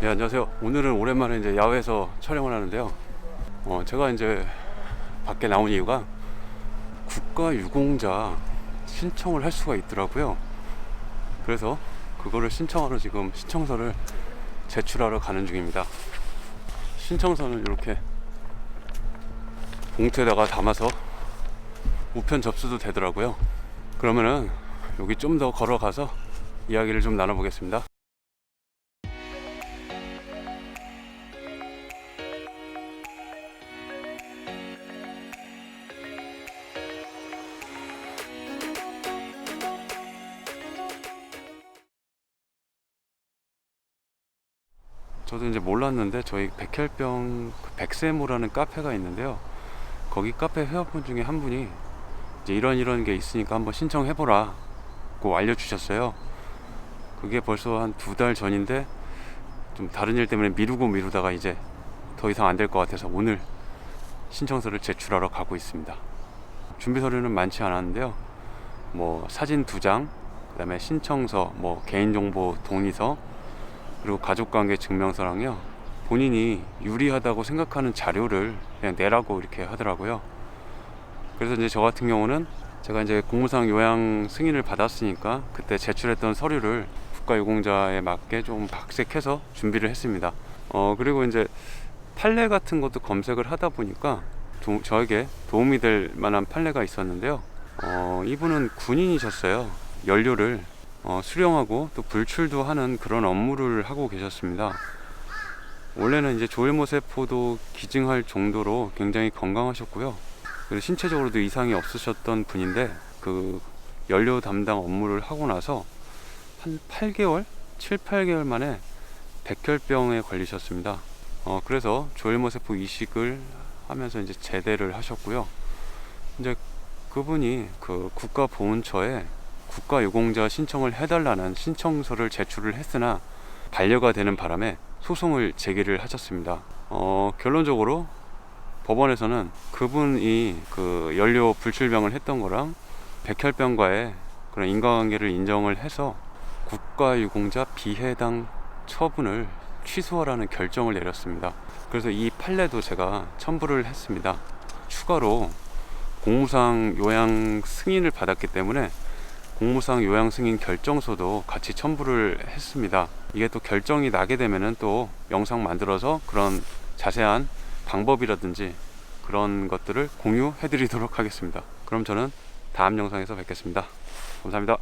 네, 안녕하세요. 오늘은 오랜만에 이제 야외에서 촬영을 하는데요. 어, 제가 이제 밖에 나온 이유가 국가유공자 신청을 할 수가 있더라고요. 그래서 그거를 신청하러 지금 신청서를 제출하러 가는 중입니다. 신청서는 이렇게 봉투에다가 담아서 우편 접수도 되더라고요. 그러면은 여기 좀 더 걸어가서 이야기를 좀 나눠보겠습니다. 저도 이제 몰랐는데 저희 백혈병 그 백세모라는 카페가 있는데요. 거기 카페 회원분 중에 한 분이 이제 이런 이런 게 있으니까 한번 신청해보라고 알려주셨어요. 그게 벌써 한 두 달 전인데 좀 다른 일 때문에 미루고 미루다가 이제 더 이상 안 될 것 같아서 오늘 신청서를 제출하러 가고 있습니다. 준비 서류는 많지 않았는데요. 뭐 사진 두 장, 그다음에 신청서, 뭐 개인정보 동의서, 그리고 가족관계 증명서랑요. 본인이 유리하다고 생각하는 자료를 그냥 내라고 이렇게 하더라고요. 그래서 이제 저 같은 경우는 제가 이제 공무상 요양 승인을 받았으니까 그때 제출했던 서류를 국가유공자에 맞게 좀 박색해서 준비를 했습니다. 어 그리고 이제 판례 같은 것도 검색을 하다 보니까 도- 저에게 도움이 될 만한 판례가 있었는데요. 어 이분은 군인이셨어요. 연료를 어, 수령하고 또 불출도 하는 그런 업무를 하고 계셨습니다. 원래는 이제 조혈모 세포도 기증할 정도로 굉장히 건강하셨고요. 그리고 신체적으로도 이상이 없으셨던 분인데 그 연료 담당 업무를 하고 나서 한 8개월, 7, 8개월 만에 백혈병에 걸리셨습니다. 어, 그래서 조혈모 세포 이식을 하면서 이제 제대를 하셨고요. 이제 그분이 그 국가보훈처에 국가유공자 신청을 해달라는 신청서를 제출을 했으나 반려가 되는 바람에 소송을 제기를 하셨습니다. 어, 결론적으로 법원에서는 그분이 그 연료 불출병을 했던 거랑 백혈병과의 그런 인과관계를 인정을 해서 국가유공자 비해당 처분을 취소하라는 결정을 내렸습니다. 그래서 이 판례도 제가 첨부를 했습니다. 추가로 공무상 요양 승인을 받았기 때문에 공무상 요양 승인 결정서도 같이 첨부를 했습니다. 이게 또 결정이 나게 되면은 또 영상 만들어서 그런 자세한 방법이라든지 그런 것들을 공유해 드리도록 하겠습니다. 그럼 저는 다음 영상에서 뵙겠습니다. 감사합니다.